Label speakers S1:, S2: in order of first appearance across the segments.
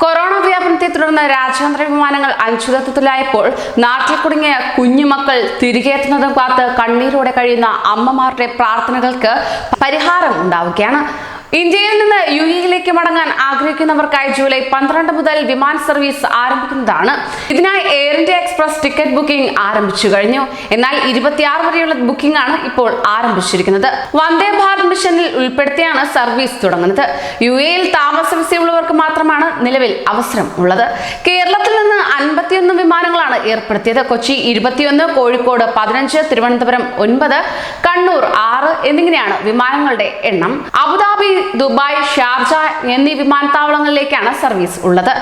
S1: Corona വ്യാപനത്തെ തുടർന്ന് രാജ്യാന്തര വിമാനങ്ങൾ അനിശ്ചിതത്വത്തിലായപ്പോൾ നാട്ടിൽ കുടുങ്ങിയ കുഞ്ഞുമക്കൾ തിരികെ എത്തുന്നതും കാത്ത് കണ്ണീരോടെ കഴിയുന്ന അമ്മമാരുടെ പ്രാർത്ഥനകൾക്ക് പരിഹാരം ഉണ്ടാവുകയാണ്. ഇന്ത്യയിൽ നിന്ന് യു എയിലേക്ക് മടങ്ങാൻ ആഗ്രഹിക്കുന്നവർക്കായി ജൂലൈ പന്ത്രണ്ട് മുതൽ വിമാന സർവീസ് ആരംഭിക്കുന്നതാണ്. ഇതിനായി എക്സ്പ്രസ് ടിക്കറ്റ് ബുക്കിംഗ് ആരംഭിച്ചു കഴിഞ്ഞു. എന്നാൽ ഇരുപത്തിയാറ് വരെയുള്ള ബുക്കിംഗ് ആണ് ഇപ്പോൾ ആരംഭിച്ചിരിക്കുന്നത്. വന്ദേ ഭാരത് മിഷനിൽ ഉൾപ്പെടുത്തിയാണ് സർവീസ് തുടങ്ങുന്നത്. യു എയിൽ താമസ വിസയുള്ളവർക്ക് മാത്രമാണ് നിലവിൽ അവസരം ഉള്ളത്. കേരളത്തിൽ നിന്ന് അൻപത്തിയൊന്ന് വിമാനങ്ങളാണ് ഏർപ്പെടുത്തിയത്. കൊച്ചി ഇരുപത്തിയൊന്ന് കോഴിക്കോട് പതിനഞ്ച് തിരുവനന്തപുരം ഒൻപത് കണ്ണൂർ ആറ് എന്നിങ്ങനെയാണ് വിമാനങ്ങളുടെ എണ്ണം. അബുദാബി ദുബായ് ഷാർജ എന്നീ വിമാനത്താവളങ്ങളിലേക്കാണ് സർവീസ് ഉള്ളത്.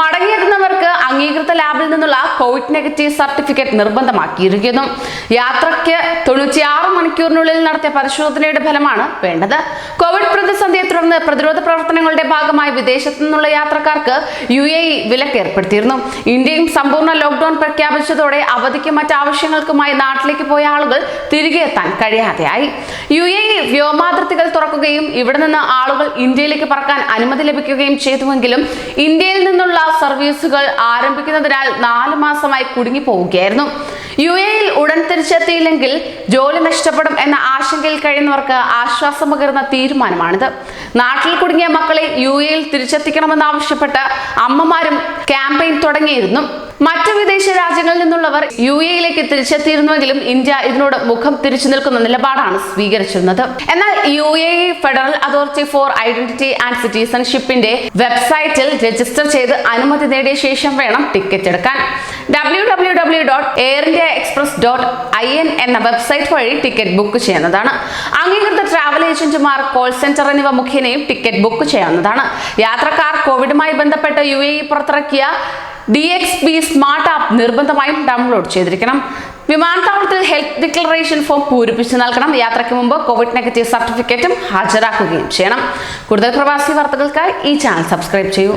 S1: മടങ്ങിയെത്തുന്നവർക്ക് അംഗീകൃത ലാബിൽ നിന്നുള്ള കോവിഡ് നെഗറ്റീവ് സർട്ടിഫിക്കറ്റ് നിർബന്ധമാക്കിയിരിക്കുന്നു. യാത്രയ്ക്ക് തൊണ്ണൂറ്റിയാറ് മണിക്കൂറിനുള്ളിൽ നടത്തിയ പരിശോധനയുടെ ഫലമാണ് വേണ്ടത്. കോവിഡ് പ്രതിസന്ധിയെ തുടർന്ന് പ്രതിരോധ പ്രവർത്തനങ്ങളുടെ ഭാഗമായി വിദേശത്തു നിന്നുള്ള യാത്രക്കാർക്ക് യു എ ഇ വിലക്ക് ഏർപ്പെടുത്തിയിരുന്നു. ഇന്ത്യയും സമ്പൂർണ ലോക്ഡൌൺ പ്രഖ്യാപിച്ചതോടെ അവധിക്കും മറ്റ് ആവശ്യങ്ങൾക്കുമായി നാട്ടിലേക്ക് പോയ ആളുകൾ തിരികെ എത്താൻ കഴിയാതെയായി. യു എ ഇ വ്യോമാതിർത്തികൾ തുറക്കുകയും ഇവിടെ നിന്ന് ആളുകൾ ഇന്ത്യയിലേക്ക് പറക്കാൻ അനുമതി ലഭിക്കുകയും ചെയ്തുവെങ്കിലും ഇന്ത്യയിൽ നിന്നുള്ള സർവീസുകൾ ആരംഭിക്കുന്നതിനാൽ നാല് മാസമായി കുടുങ്ങി പോവുകയായിരുന്നു യു എയിൽ ഉടൻ തിരിച്ചെത്തിയില്ലെങ്കിൽ ജോലി നഷ്ടപ്പെടും എന്ന ആശങ്കയിൽ കഴിയുന്നവർക്ക് ആശ്വാസം പകരുന്ന തീരുമാനമാണിത്. നാട്ടിൽ കുടുങ്ങിയ മക്കളെ യു എയിൽ തിരിച്ചെത്തിക്കണമെന്നാവശ്യപ്പെട്ട് അമ്മമാരും ക്യാമ്പയിൻ തുടങ്ങിയിരുന്നു. മറ്റു വിദേശ രാജ്യങ്ങളിൽ നിന്നുള്ളവർ യു എയിലേക്ക് തിരിച്ചെത്തിയിരുന്നുവെങ്കിലും ഇന്ത്യ ഇതിനോട് മുഖം തിരിച്ചു നിൽക്കുന്ന നിലപാടാണ് സ്വീകരിച്ചിരുന്നത്. എന്നാൽ U A federal authority for identity and സിറ്റിസൺഷിപ്പിന്റെ വെബ്സൈറ്റിൽ രജിസ്റ്റർ ചെയ്ത് അനുമതി നേടിയ ശേഷം വേണം ടിക്കറ്റ് എടുക്കാൻ. W W W dot Air India Express dot I N എന്ന വെബ്സൈറ്റ് വഴി ടിക്കറ്റ് ബുക്ക് ചെയ്യുന്നതാണ്. അംഗീകൃത ട്രാവൽ ഏജന്റുമാർ കോൾ സെന്റർ എന്നിവ മുഖേനയും ടിക്കറ്റ് ബുക്ക് ചെയ്യാവുന്നതാണ്. യാത്രക്കാർ കോവിഡുമായി ബന്ധപ്പെട്ട് യു എ ഇ പുറത്തിറക്കിയ D X B smart app നിർബന്ധമായും ഡൗൺലോഡ് ചെയ്തിരിക്കണം. വിമാനത്താവളത്തിൽ ഹെൽത്ത് ഡിക്ലറേഷൻ ഫോം പൂരിപ്പിച്ചു നൽകണം. യാത്രയ്ക്ക് മുമ്പ് കോവിഡ് നെഗറ്റീവ് സർട്ടിഫിക്കറ്റും ഹാജരാക്കുകയും ചെയ്യണം. കൂടുതൽ പ്രവാസി വാർത്തകൾക്കായി ഈ ചാനൽ സബ്സ്ക്രൈബ് ചെയ്യൂ.